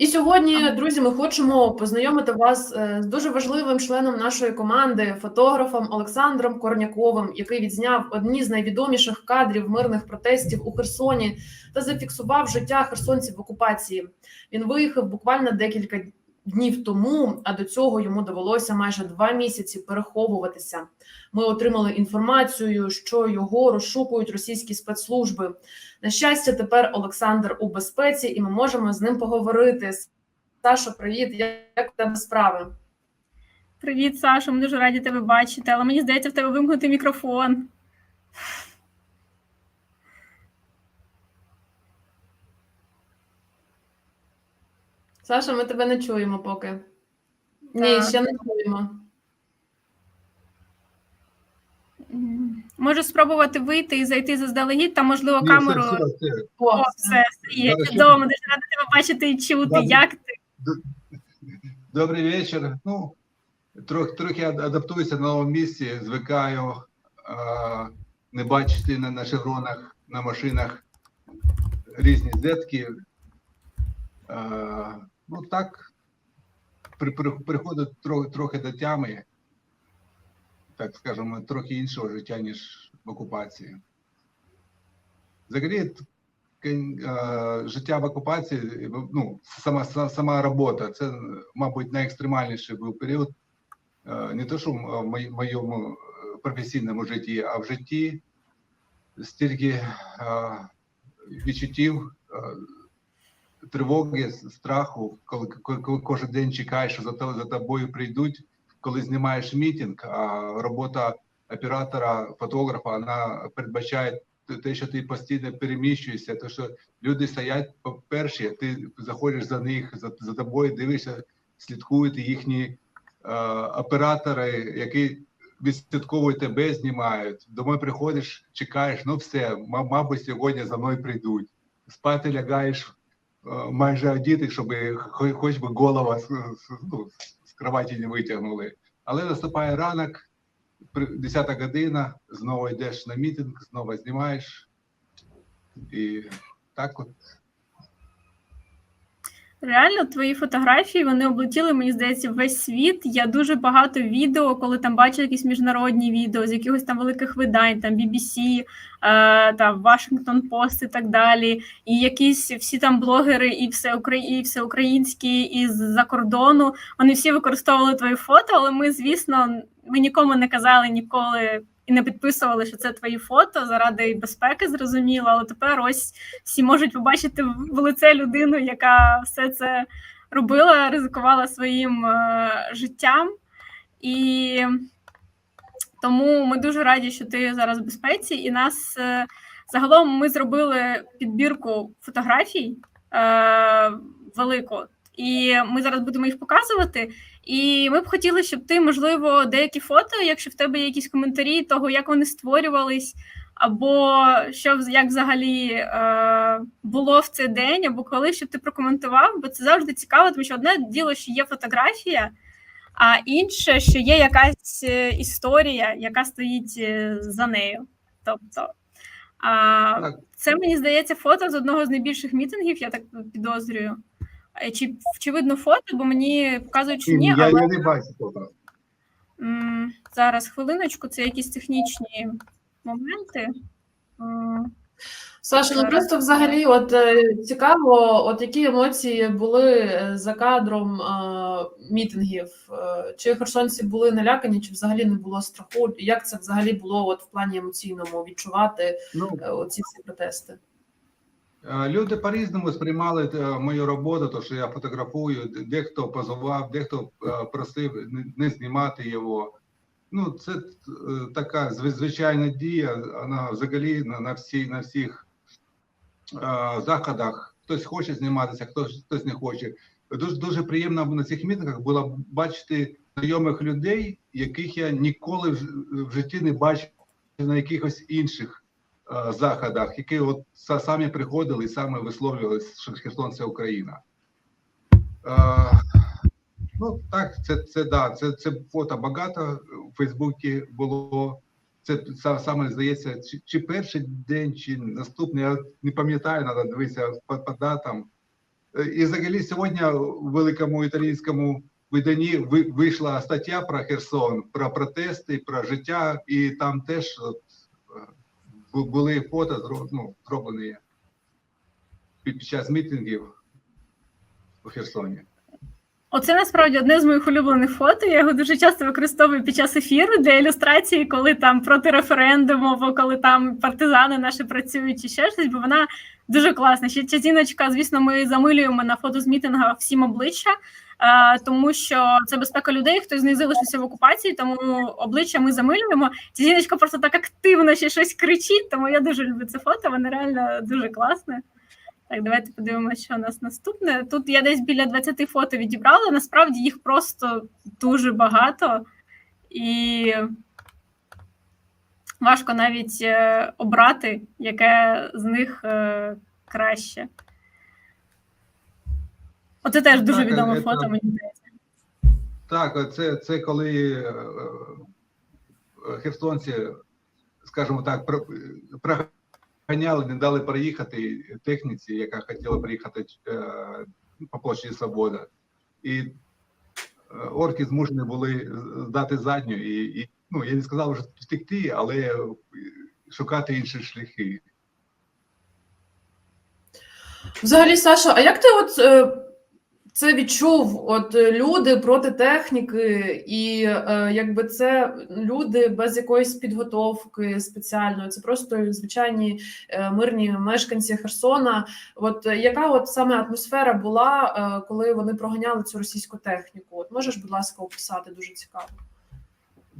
І сьогодні, друзі, ми хочемо познайомити вас е, з дуже важливим членом нашої команди, фотографом Олександром Корняковим, який відзняв одні з найвідоміших кадрів мирних протестів у Херсоні та зафіксував життя херсонців в окупації. Він виїхав буквально декілька днів тому, а до цього йому довелося майже два місяці переховуватися. Ми отримали інформацію, що його розшукують російські спецслужби. На щастя, тепер Олександр у безпеці, і ми можемо з ним поговорити. Сашо, привіт, як у тебе справи? Привіт, Сашо, ми дуже раді тебе бачити, але мені здається, в тебе вимкнутий мікрофон. Саша, ми тебе не чуємо поки. Ні, ще не чуємо. Можу спробувати вийти і зайти заздалегідь, та, можливо, камеру. все, все, все. О, все, Зараз чудово, дуже рада тебе бачити і чути. Добре. Як ти? Добрий вечір. Ну, трохи, трохи адаптуюся на новому місці, звикаю а, не бачити на, на шевронах, на машинах різні зетки. А, ну так, при, при, приходить трохи, трохи до тями, так скажемо, трохи іншого життя, ніж в окупації. Взагалі, е, життя в окупації, ну, сама, сама робота, це, мабуть, найекстремальніший був період. е, Не то, що в моєму е, професійному житті, а в житті стільки відчуттів, тривоги, страху, коли, коли, кожен день чекаєш, що за, за тобою прийдуть, коли знімаєш мітинг, а робота оператора, фотографа, вона передбачає те- що ти постійно переміщуєшся, то що люди стоять перші, ти заходиш за них, за, за тобою дивишся, слідкують їхні е, оператори, які відслідковують тебе, знімають. Домой приходиш, чекаєш, ну все, мабуть, сьогодні за мною прийдуть. Спати лягаєш майже одіти, щоб хоч, би голова з, ну, з кроваті не витягнули. Але наступає ранок, при- 10 година, знову йдеш на мітинг, знову знімаєш. І так от. Реально, твої фотографії вони облетіли, мені здається, весь світ. Я дуже багато відео, коли там бачу якісь міжнародні відео з якихось там великих видань, там BBC, е, там Washington Post і так далі. І якісь всі там блогери, і все і всеукраїнські, і з-за кордону. Вони всі використовували твої фото, але ми, звісно, ми нікому не казали ніколи. І не підписували, що це твої фото заради безпеки, зрозуміло. Але тепер ось всі можуть побачити в лице людину, яка все це робила, ризикувала своїм е, життям. І тому ми дуже раді, що ти зараз в безпеці. І нас е, загалом ми зробили підбірку фотографій е, велику, і ми зараз будемо їх показувати. І ми б хотіли, щоб ти, можливо, деякі фото, якщо в тебе є якісь коментарі того, як вони створювались, або що як взагалі е, було в цей день, або коли, щоб ти прокоментував, бо це завжди цікаво, тому що одне діло, що є фотографія, а інше, що є якась е, історія, яка стоїть е, за нею. Тобто, а, це мені здається фото з одного з найбільших мітингів, я так підозрюю. Е, Чи, чи видно фото, бо мені показують, що ні, я, але я не бачу фото. зараз хвилиночку, це якісь технічні моменти. М, Саша, ну просто взагалі, от е, цікаво, от які емоції були е, за кадром е, мітингів? Е, Чи херсонці були налякані, чи взагалі не було страху? Як це взагалі було от в плані емоційному відчувати Ну, е, оці всі протести? Е, Люди по-різному сприймали е, мою роботу, то що я фотографую, дехто позував, дехто е, просив не- знімати його. Ну, це така звичайна дія, вона взагалі на, всі, на всіх заходах. Хтось хоче зніматися, хтось, хтось не хоче. Дуже, дуже приємно на цих мітингах було бачити знайомих людей, яких я ніколи в, житті не бачив на якихось інших заходах, які от самі приходили і саме висловлювали, що Херсон це Україна. Е, ну так, це це да, це, це фото багато у Фейсбуці було. Це саме здається, чи, чи перший день, чи наступний, я не пам'ятаю, треба дивитися по, по датам. Е, І взагалі сьогодні у великому італійському виданні вийшла стаття про Херсон, про протести, про життя, і там теж е, були фото ну, зроблені під час мітингів у Херсоні. Оце насправді одне з моїх улюблених фото. Я його дуже часто використовую під час ефіру для ілюстрації, коли там проти референдуму, або коли там партизани наші працюють, чи ще щось, бо вона дуже класна. Ще ця зіночка, звісно, ми замилюємо на фото з мітинга всім обличчя, е, тому що це безпека людей, хтось з них залишився в окупації, тому обличчя ми замилюємо. Ця зіночка просто так активно ще щось кричить, тому я дуже люблю це фото, воно реально дуже класне. Так, давайте подивимося, що у нас наступне. Тут я десь біля 20 фото відібрала. Насправді їх просто дуже багато, і важко навіть е, обрати, яке з них е, краще. Оце теж дуже Так, відоме це- фото, мені здається. Так, це, це коли е, е, херсонці, скажімо так, про- проганяли, не дали приїхати техніці, яка хотіла приїхати е, по площі Свобода. І е, орки змушені були здати задню і, і ну, я не сказав вже втекти, але шукати інші шляхи. Взагалі, Саша, а як ти от е, це відчув? От е, люди проти техніки, і е, якби це люди без якоїсь підготовки спеціальної, це просто звичайні е, мирні мешканці Херсона. От е, яка от саме атмосфера була, е, коли вони проганяли цю російську техніку? От можеш, будь ласка, описати дуже цікаво.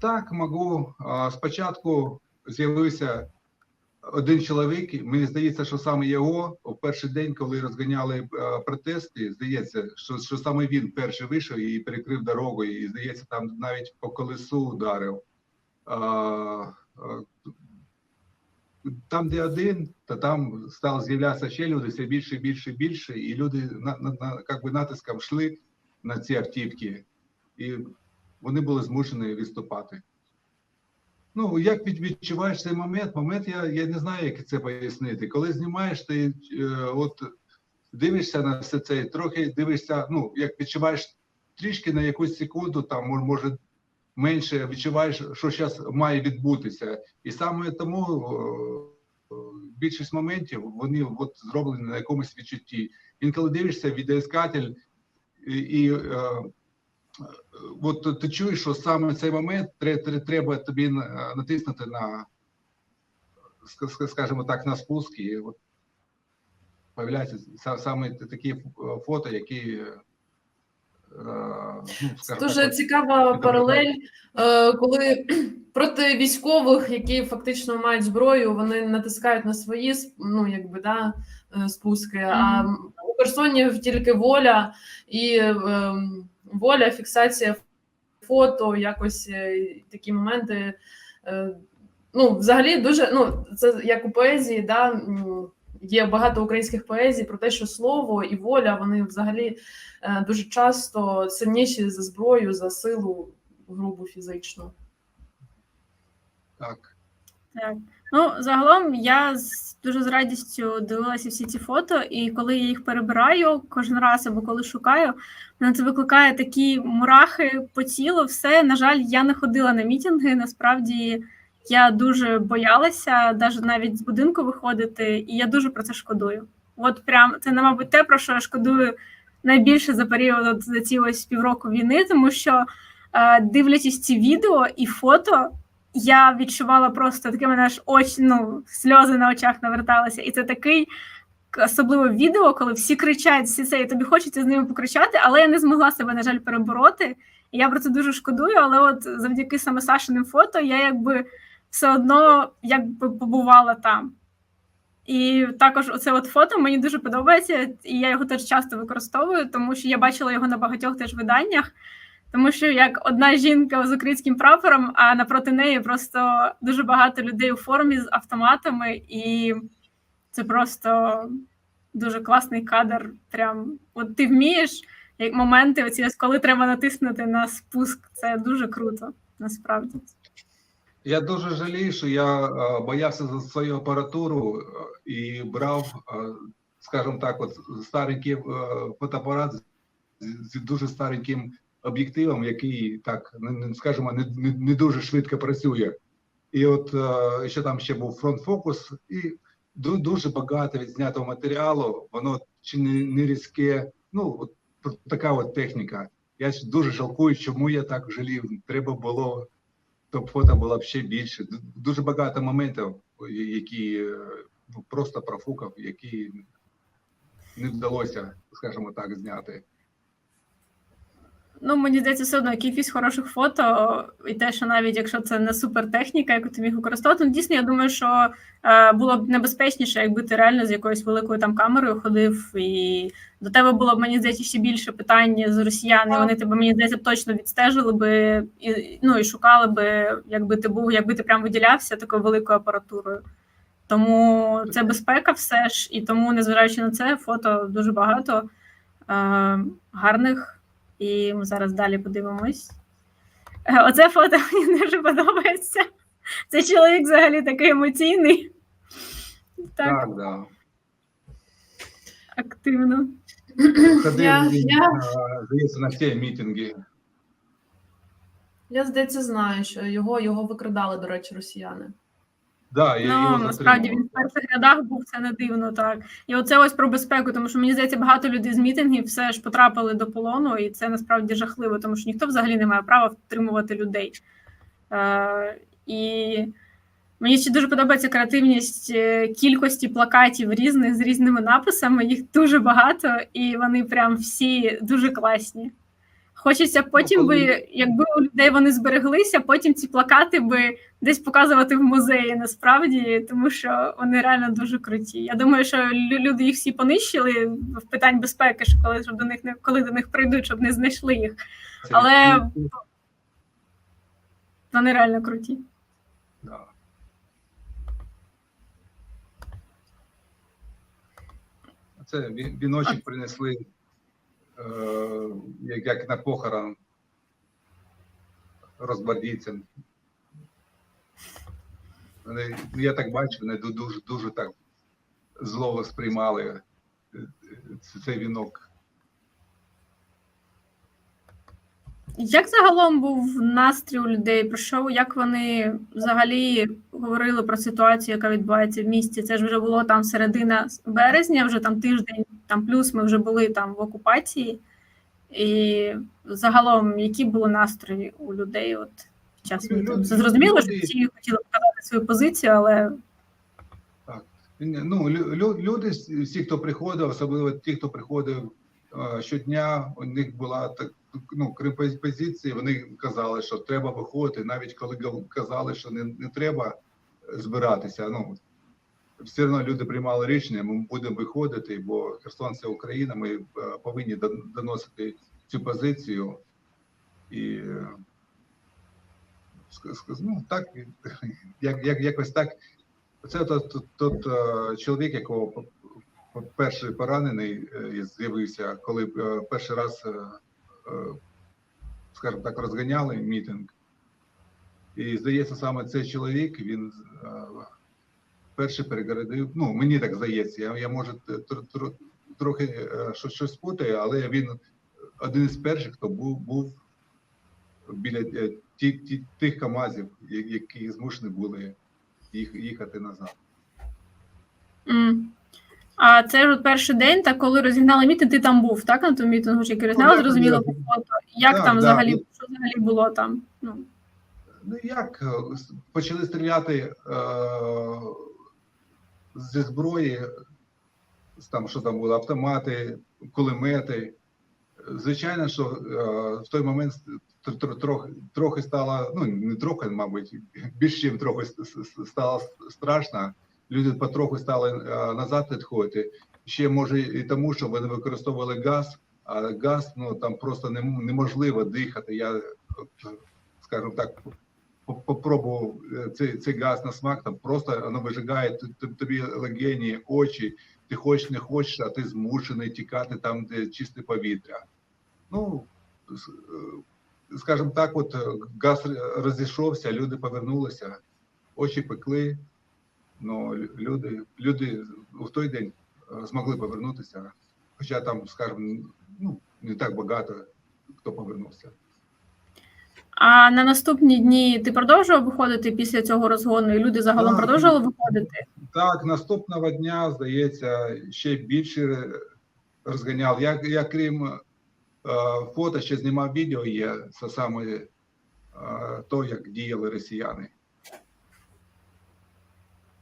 Так, можу. Спочатку з'явився один чоловік. Мені здається, що саме його у перший день, коли розганяли е, протести, здається, що, що саме він перший вийшов і перекрив дорогу, і здається, там навіть по колесу ударив. А, Там, де один, то там стало з'являтися ще люди, все більше, більше, більше, і люди на, на, на як би натиском йшли на ці автівки, і вони були змушені відступати. Ну, як відчуваєш цей момент? Момент я, я не знаю, як це пояснити. Коли знімаєш, ти е, от дивишся на все це, трохи дивишся, ну, як відчуваєш трішки на якусь секунду, там може менше відчуваєш, що зараз має відбутися. І саме тому е, більшість моментів вони от зроблені на якомусь відчутті. Інколи дивишся відеоіскатель і, і е, от ти чуєш, що саме в цей момент тре- тре- треба тобі натиснути на, ска- ска- скажімо так, на спуск, і от появляються саме такі фото, які е, ну, Дуже так, цікава паралель, е, коли проти військових, які фактично мають зброю, вони натискають на свої ну, якби, да, е, спуски. А у персоні тільки воля і ем, воля, фіксація фото, якось е, такі моменти. е, Ну, взагалі, дуже ну, це як у поезії, да, є багато українських поезій про те, що слово і воля вони взагалі е, дуже часто сильніші за зброю, за силу грубу фізичну. так. Так. Ну, загалом я з дуже з радістю дивилася всі ці фото, і коли я їх перебираю кожен раз або коли шукаю, мене це викликає такі мурахи по тілу. Все, на жаль, я не ходила на мітинги. Насправді я дуже боялася, навіть навіть з будинку виходити, і я дуже про це шкодую. От прям це, мабуть, те, про що я шкодую найбільше за період за ці ось півроку війни, тому що е, дивлячись ці відео і фото, я відчувала просто таке мене аж очі, ну, сльози на очах наверталися. І це такий особливо відео, коли всі кричать, всі це, і тобі хочеться з ними покричати, але я не змогла себе, на жаль, перебороти. І я про це дуже шкодую, але от завдяки саме Сашиним фото я якби все одно якби побувала там. І також оце от фото мені дуже подобається, і я його теж часто використовую, тому що я бачила його на багатьох теж виданнях. Тому що як одна жінка з українським прапором, а напроти неї просто дуже багато людей у формі з автоматами, і це просто дуже класний кадр. Прям от ти вмієш як моменти, оці коли треба натиснути на спуск. Це дуже круто, насправді. Я дуже жалію, що я е, боявся за свою апаратуру е, і брав е, скажімо так, от старенький фотоапарат з дуже стареньким об'єктивом, який так, скажімо, не, не, не дуже швидко працює. І от ще там ще був фронт-фокус, і дуже багато відзнятого матеріалу, воно чи не, не різке. Ну, от така от техніка. Я дуже жалкую, чому я так жалів. Треба було, то фото було б ще більше. Дуже багато моментів, які ну, просто профукав, які не вдалося, скажімо так, зняти. Ну, мені здається, все одно кількість хороших фото, і те, що навіть якщо це не супертехніка, яку ти міг використовувати, ну дійсно, я думаю, що е, було б небезпечніше, якби ти реально з якоюсь великою там камерою ходив, і до тебе було б, мені здається, ще більше питань з росіян, і вони тебе, мені здається, точно відстежили би і, ну, і шукали би, якби ти був, якби ти прям виділявся такою великою апаратурою. Тому це безпека все ж, і тому, незважаючи на це, фото дуже багато е, гарних. І ми зараз далі подивимось. Е, Оце фото мені дуже подобається. Це чоловік взагалі такий емоційний. Так, Так, да. активно. Ходив Я- він, я- е, здається, на всі мітинги. Я здається знаю, що його, його викрадали, до речі, росіяни. Да, я Ну, його насправді він в перших рядах був, це не дивно, так. І оце ось про безпеку, тому що мені здається, багато людей з мітингів все ж потрапили до полону, і це насправді жахливо, тому що ніхто взагалі не має права втримувати людей. Е, і мені ще дуже подобається креативність е, кількості плакатів різних з різними написами. Їх дуже багато, і вони прям всі дуже класні. Хочеться потім би, якби у людей вони збереглися, потім ці плакати би десь показувати в музеї насправді, тому що вони реально дуже круті. Я думаю, що люди їх всі понищили в питань безпеки, що коли щоб до них не коли до них прийдуть, щоб не знайшли їх. Але- Вони реально круті. Це віночок принесли, як, як на похорон розбардійцям. Вони, ну, я так бачу, вони дуже, дуже так злово сприймали е, е, цей вінок. Як загалом був настрій у людей? Про що як вони взагалі говорили про ситуацію, яка відбувається в місті? Це ж вже було там середина березня, вже там тиждень, там плюс ми вже були там в окупації. І загалом, які були настрої у людей от під час мітингу? Це зрозуміло, що всі хотіли показати свою позицію, але Ні, Ну, лю- лю- люди, всі, хто приходив, особливо ті, хто приходив щодня, у них була так, ну, позиції, вони казали, що треба виходити, навіть коли казали, що не, не треба збиратися. Ну, все одно люди приймали рішення, ми будемо виходити, бо Херсон це Україна, ми е, повинні доносити цю позицію. І е, ну, так, як, як, якось так. Це тот, тот, е, чоловік, якого перший поранений з'явився, коли перший раз, скажімо так, розганяли мітинг. І здається, саме цей чоловік він е, перший перегородив. Ну, мені так здається, я, я може тр- тр- трохи е, щось, путаю, але він один із перших, хто був, був біля е, тих КАМАЗів, які змушені були їх, їхати назад. м. А це ж перший день, так коли розігнали мітинг, ти там був, так? На тому мітингу, чи розігнали, зрозуміло по фото. Як Так, там да. взагалі, що взагалі було там? Ну. Ну як е, почали стріляти е, зі зброї, там що там було, автомати, кулемети. Звичайно, що е, в той момент тр- тр- трохи, трохи стало, ну не трохи, мабуть, більш ніж трохи стало страшно. Люди потроху стали е, назад відходити. Ще може і тому, що вони використовували газ, а газ ну там просто неможливо дихати. Я, скажімо так, попробував е, цей, цей газ на смак, там просто воно вижигає тобі легені, очі. Ти хочеш, не хочеш, а ти змушений тікати там, де чисте повітря. Ну, е, скажімо так, от газ розійшовся, люди повернулися, очі пекли. Ну, люди, люди в той день е, змогли повернутися. Хоча там, скажімо, ну, не так багато хто повернувся. А на наступні дні ти продовжував виходити після цього розгону, і люди загалом Так. продовжували виходити? Так, наступного дня, здається, ще більше розганяв. Я, я крім е, фото, ще знімав відео є це саме е, то, як діяли росіяни.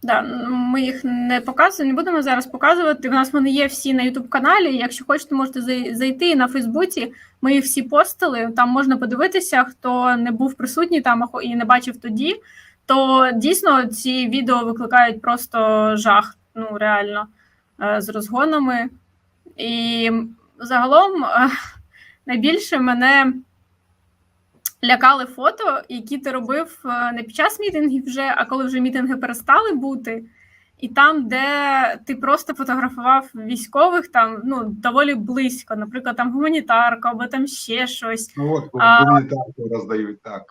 Да, ми їх не показуємо, не будемо зараз показувати. У нас вони є всі на Ютуб каналі. Якщо хочете, можете зай- зайти на Фейсбуці. Ми їх всі постили. Там можна подивитися, хто не був присутній там і не бачив тоді. То дійсно ці відео викликають просто жах. Ну реально е, з розгонами. І загалом е, найбільше мене лякали фото, які ти робив е, не під час мітингів вже, а коли вже мітинги перестали бути. І там, де ти просто фотографував військових, там ну доволі близько, наприклад, там гуманітарка або там ще щось. Ну от А- гуманітарку роздають так.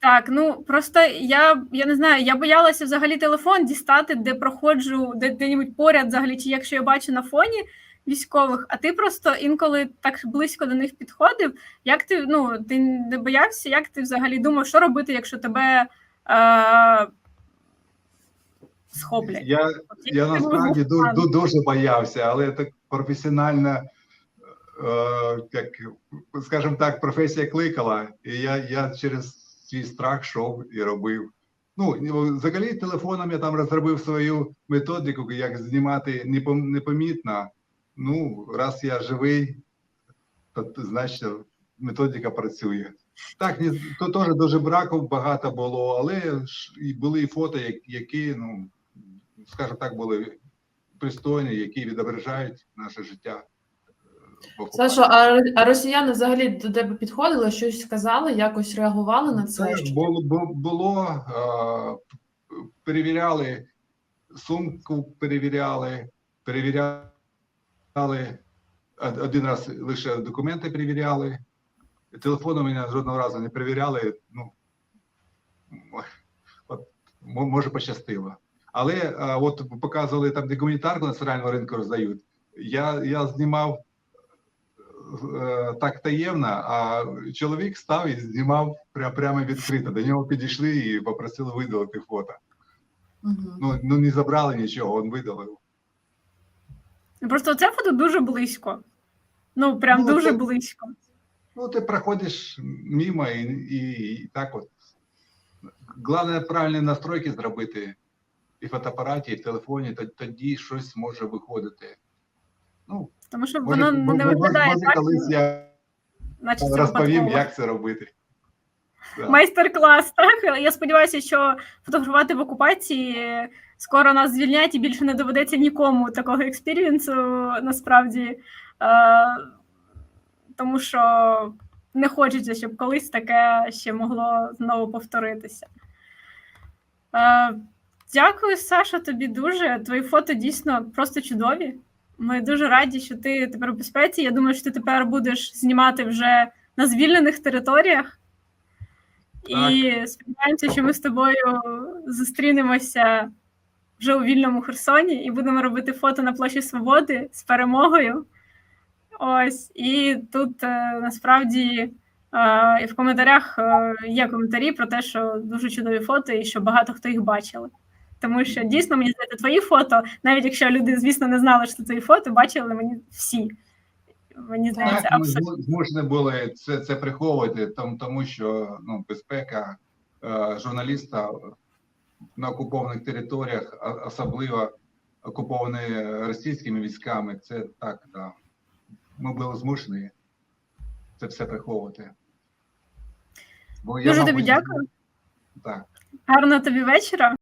Так, ну просто я, я не знаю, я боялася взагалі телефон дістати, де проходжу де де-небудь поряд, взагалі, чи якщо я бачу на фоні військових, а ти просто інколи так близько до них підходив. Як ти ну ти не боявся? Як ти взагалі думав, що робити, якщо тебе е- схоплять? Я, я насправді був ду- ду- дуже боявся, але так професіональна, е, як, скажімо так, професія кликала, і я, я через свій страх йшов і робив. Ну, взагалі, телефоном я там розробив свою методику, як знімати непомітно. Ну, раз я живий, то значить методика працює. Так, то теж дуже браків багато було, але ж і були і фото, які, ну, скажімо так, були пристойні, які відображають наше життя. е. Сашо, а, росіяни взагалі до тебе підходили, щось сказали, якось реагували на це? Це було, було е, перевіряли сумку, перевіряли, перевіряли од- один раз лише документи перевіряли. Телефону мене жодного разу не перевіряли. Ну от, може пощастило. Але от показували там, де гуманітарку національного ринку роздають. Я, я знімав е, так таємно, а чоловік став і знімав пря- прямо відкрито. До нього підійшли і попросили видалити фото. Мгм. Ну, ну не забрали нічого, він видалив. Просто це фото дуже близько. Ну прям Ну, дуже це- близько. Ну, ти проходиш мимо і, і, і так от. Головне правильні настройки зробити і в фотоапараті, і в телефоні, то- тоді щось може виходити. Ну, Тому що може, воно може, не виглядає може, так, колись я наче розповім, як це робити. Майстер-клас, так? Я сподіваюся, що фотографувати в окупації скоро нас звільнять і більше не доведеться нікому такого експірієнсу насправді. Е, тому що не хочеться, щоб колись таке ще могло знову повторитися. Е, дякую, Саша, тобі дуже. Твої фото дійсно просто чудові. Ми дуже раді, що ти тепер у безпеці. Я думаю, що ти тепер будеш знімати вже на звільнених територіях. І сподіваємося, що ми з тобою зустрінемося вже у вільному Херсоні і будемо робити фото на площі Свободи з перемогою. Ось, і тут е, насправді е, і в коментарях е, є коментарі про те, що дуже чудові фото і що багато хто їх бачили. Тому що дійсно мені здається, твої фото, навіть якщо люди, звісно, не знали, що це твої фото, бачили мені всі. Мені здається, Так, ми абсолютно. змушені були це, це приховувати, тому, що ну, безпека журналіста на окупованих територіях, особливо окуповані російськими військами, це так, да. Ми були змушені це все приховувати. Бо Дуже тобі мабуть, дякую. Так. Гарного тобі вечора.